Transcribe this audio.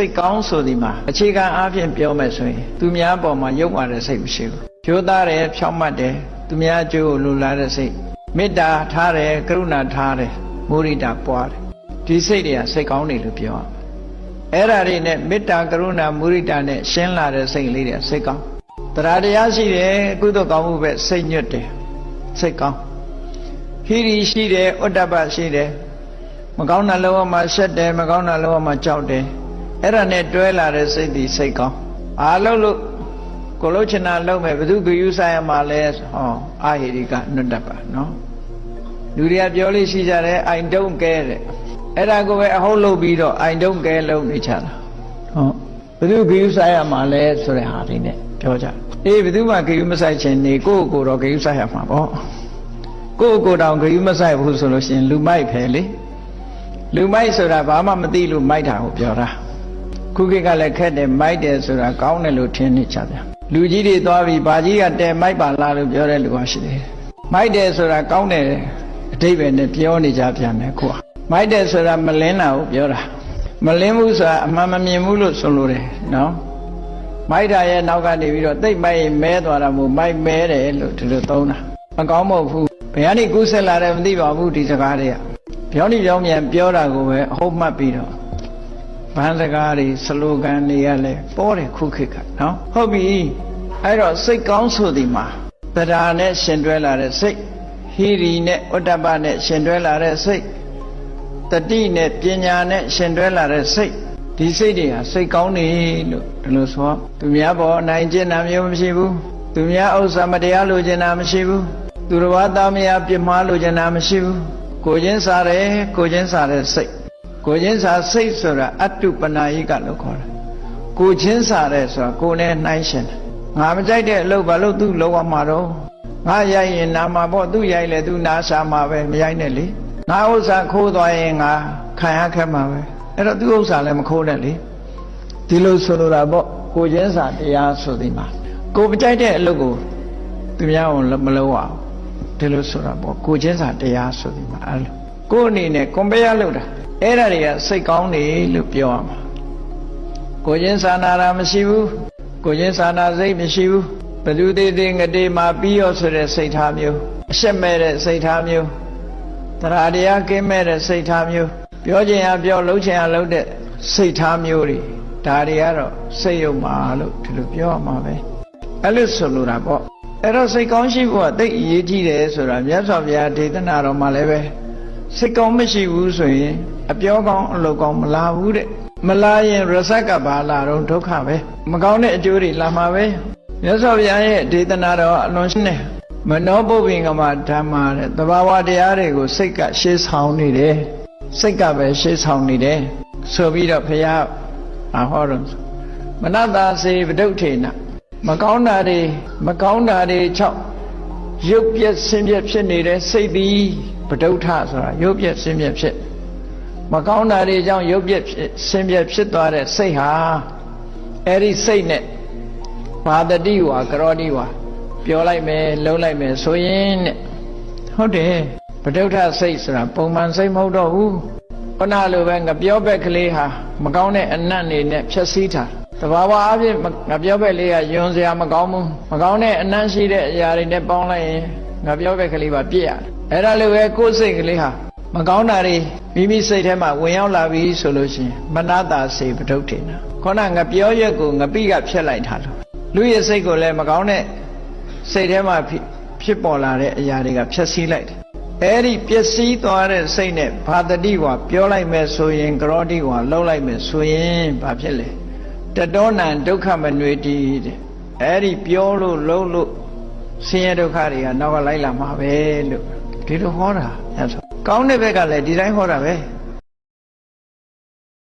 စိတ်ကောင်းဆိုဒီမှာအခြေခံအားဖြင့်ပြောမယ်ဆိုရင်သူများပေါ်မှာယုံပါတဲ့စိတ်မရှိဘူးကြိုးသားတယ်ဖြောင့်မတ်တယ်သူများအကျိုးကိုလိုလားတဲ့စိတ်မေတ္တာထားတယ်ကရုဏာထားတယ်မုရိဒပွားတယ်ဒီစိတ်တွေကစိတ်ကောင်းတယ်လို့ပြောရမယ်အဲ့ဒါတွေနဲ့မေတ္တာကရုဏာမုရိဒနဲ့ရှင်းလာတဲ့စိတ်လေးတွေစိတ်ကောင်းတရားတရားရှိတယ်ကုသိုလ်ကောင်းမှုပဲစိတ်ညွတ်တယ်စိတ်ကောင်းဟိရိရှိတယ်ဥဒ္ဒပရှိတယ်မကောင်းတာလောကမှာရှက်တယ်မကောင်းတာလောကမှာကြောက်တယ် အဲ့ဒါနဲ့တွဲလာတဲ့စိတ်ဒီစိတ်ကောင်းအားလုံးလို့ကိုလို့ချင်တာလုံးမဲ့ဘု து ဂယုဆိုင်ရမှာလဲဟောအာဟိရိကနုတ္တပနော်လူတွေကပြောလို့ရှိကြတယ်အိုင်တုံးကဲတဲ့အဲ့ဒါကိုပဲအဟုတ်လုပ်ပြီးတော့အိုင်တုံးကဲလုံးနေချတာဟောဘု து ဂယုဆိုင်ရမှာလဲဆိုတဲ့ဟာလေးနဲ့ပြောကြအေးဘယ်သူမှဂယုမဆိုင်ချင်နေကိုယ့်ကိုယ်တော့ဂယုဆိုင်ရမှာပေါ့ကိုယ့်ကိုယ်တောင်ဂယုမဆိုင်ဘူးဆိုလို့ရှိရင်လူမိုက်ဖယ်လေလူမိုက်ဆိုတာဘာမှမသိလို့မိုက်တာကိုပြောတာ ခုခေတ်ကလည်းခက်တယ်မိုက်တယ်ဆိုတာကောင်းတယ်လို့ထင်နေကြဗျာလူကြီးတွေသွားပြီးဘာကြီးကတဲမိုက်ပါလားလို့ပြောတဲ့လူကရှိတယ်မိုက်တယ်ဆိုတာကောင်းတယ်အတိတ်ပဲနဲ့ပြောနေကြပြန်တယ်ခုကမိုက်တယ်ဆိုတာမလင်းတာကိုပြောတာမလင်းဘူးဆိုတာအမှန်မမြင်ဘူးလို့ဆိုလိုတယ်နော်မိုက်တာရဲ့နောက်ကနေပြီးတော့တိတ်မိုက်ရင်မဲသွားတာမို့မိုက်မဲတယ်လို့ဒီလိုသုံးတာမကောင်းမဟုတ်ဘူးဘယ်ကနေကူးဆက်လာတယ်မသိပါဘူးဒီစကားတွေကပြောနေပြောမြန်ပြောတာကိုပဲအဟုတ်မှတ်ပြီးတော့ ဗန်းစကားတွေစလိုဂန်တွေကလည်းပေါ်တယ်ခုခေတ်ကနော်ဟုတ်ပြီအဲ့တော့စိတ်ကောင်းဆိုဒီမှာတရားနဲ့ရှင်တွဲလာတဲ့စိတ်ဟိရိနဲ့ဥဒ္ဒပနဲ့ရှင်တွဲလာတဲ့စိတ်တတိနဲ့ပညာနဲ့ရှင်တွဲလာတဲ့စိတ်ဒီစိတ်တွေဟာစိတ်ကောင်းနေလို့ဒီလိုဆိုသူများပေါ်အနိုင်ကျင့်တာမျိုးမရှိဘူးသူများဥစ္စာမတရားလိုချင်တာမရှိဘူးသူတော်ဘာသားမယားပြစ်မှားလိုချင်တာမရှိဘူးကိုချင်းစားတယ်ကိုချင်းစားတဲ့စိတ် ကိုချင်းစားစိတ်ဆိုတာအတုပနာယိကလို့ခေါ်တယ်ကိုချင်းစားတယ်ဆိုတာကိုနဲ့နှိုင်းရှင်တယ်ငါမကြိုက်တဲ့အလုပ်ဘာလို့သူ့လောက်ရမှာတော့ငါရိုက်ရင်နာမှာပေါ့သူ့ရိုက်လေသူနာရှာမှာပဲမရိုက်နဲ့လေငါဥစ္စာခိုးသွားရင်ငါခံရခက်မှာပဲအဲ့တော့သူ့ဥစ္စာလည်းမခိုးနဲ့လေဒီလိုဆိုလိုတာပေါ့ကိုချင်းစာတရားဆိုဒီမှာကိုမကြိုက်တဲ့အလုပ်ကိုသူများအောင်မလုပ်အောင်ဒီလိုဆိုတာပေါ့ကိုချင်းစာတရားဆိုဒီမှာအဲ့လို ကိုအနေနဲ့ကွန်ပယာလုပ်တာအဲ့ဒါတွေကစိတ်ကောင်းနေလို့ပြောရမှာကိုချင်းစာနာတာမရှိဘူးကိုချင်းစာနာစိတ်မရှိဘူးဘယ်သူသေးသေးငတေမှာပြီးရောဆိုတဲ့စိတ်ထားမျိုးအရှက်မဲ့တဲ့စိတ်ထားမျိုးတရားတရားကင်းမဲ့တဲ့စိတ်ထားမျိုးပြောချင်ရပြောလှုပ်ချင်ရလှုပ်တဲ့စိတ်ထားမျိုးတွေဒါတွေကတော့စိတ်ယုံပါလို့ဒီလိုပြောရမှာပဲအဲ့လိုဆိုလိုတာပေါ့အဲ့တော့စိတ်ကောင်းရှိဖို့ကသိအရေးကြီးတယ်ဆိုတာမြတ်စွာဘုရားဒေသနာတော်မှာလည်းပဲ စိတ်ကောင်းမရှိဘူးဆိုရင်အပြောကောင်းအလုပ်ကောင်းမလာဘူးတဲ့မလာရင်ရဇက်ကဘာလာတော့ဒုက္ခပဲမကောင်းတဲ့အကျိုးတွေလာမှာပဲမြတ်စွာဘုရားရဲ့ဒေသနာတော်အလွန်ရှင်းတယ်မနောပုပ္ပင်ကမဓမ္မာတဲ့တဘာဝတရားတွေကိုစိတ်ကရှေးဆောင်နေတယ်စိတ်ကပဲရှေးဆောင်နေတယ်ဆိုပြီးတော့ဘုရားအဟောတော့မနတာစေဗဒုဋ္ဌေနမကောင်းတာတွေမကောင်းတာတွေ၆ ရုပ်ပြက်ဆင်းပြက်ဖြစ်နေတဲ့စိတ်သည်ဗဒုဋ္ဌဆိုတာရုပ်ပြက်ဆင်းပြက်ဖြစ်မကောင်းတာတွေကြောင့်ရုပ်ပြက်ဆင်းပြက်ဖြစ်သွားတဲ့စိတ်ဟာအဲ့ဒီစိတ်နဲ့ဘာတတိဝါကရောတိဝါပြောလိုက်မယ်လုံးလိုက်မယ်ဆိုရင်တဲ့ဟုတ်တယ်ဗဒုဋ္ဌစိတ်ဆိုတာပုံမှန်စိတ်မဟုတ်တော့ဘူးခဏလိုပဲငပြောဘက်ကလေးဟာမကောင်းတဲ့အနတ်နေနဲ့ဖြက်စီးတာ တဘာဝအဖြစ်ငပြောဘက်လေးကယွန်စရာမကောင်းဘူးမကောင်းတဲ့အနတ်ရှိတဲ့အရာတွေနဲ့ပေါင်းလိုက်ရင်ငပြောဘက်ကလေးပါပြည့်ရတယ်အဲ့ဒါလိုပဲကိုယ်စိတ်ကလေးဟာမကောင်းတာတွေမိမိစိတ်ထဲမှာဝင်ရောက်လာပြီဆိုလို့ရှိရင်မနာတာစေပဒုဋ္ဌိနာခေါနငပြောရက်ကိုငပိကဖြက်လိုက်တာလို့လူရဲ့စိတ်ကိုလည်းမကောင်းတဲ့စိတ်ထဲမှာဖြစ်ပေါ်လာတဲ့အရာတွေကဖြက်စီးလိုက်တယ်အဲ့ဒီပျက်စီးသွားတဲ့စိတ်နဲ့ဘာတတိဝါပြောလိုက်မယ်ဆိုရင်ကရောတိဝါလှုပ်လိုက်မယ်ဆိုရင်ဘာဖြစ်လဲ တတောနံဒုက္ခမနွေတိတဲ့အဲ့ဒီပြောလို့လှုပ်လို့ဆင်းရဲဒုက္ခတွေကနောက်ကလိုက်လာမှာပဲလို့ဒီလိုဟောတာအဲ့ဆိုကောင်းတဲ့ဘက်ကလည်းဒီတိုင်းဟောတာပဲ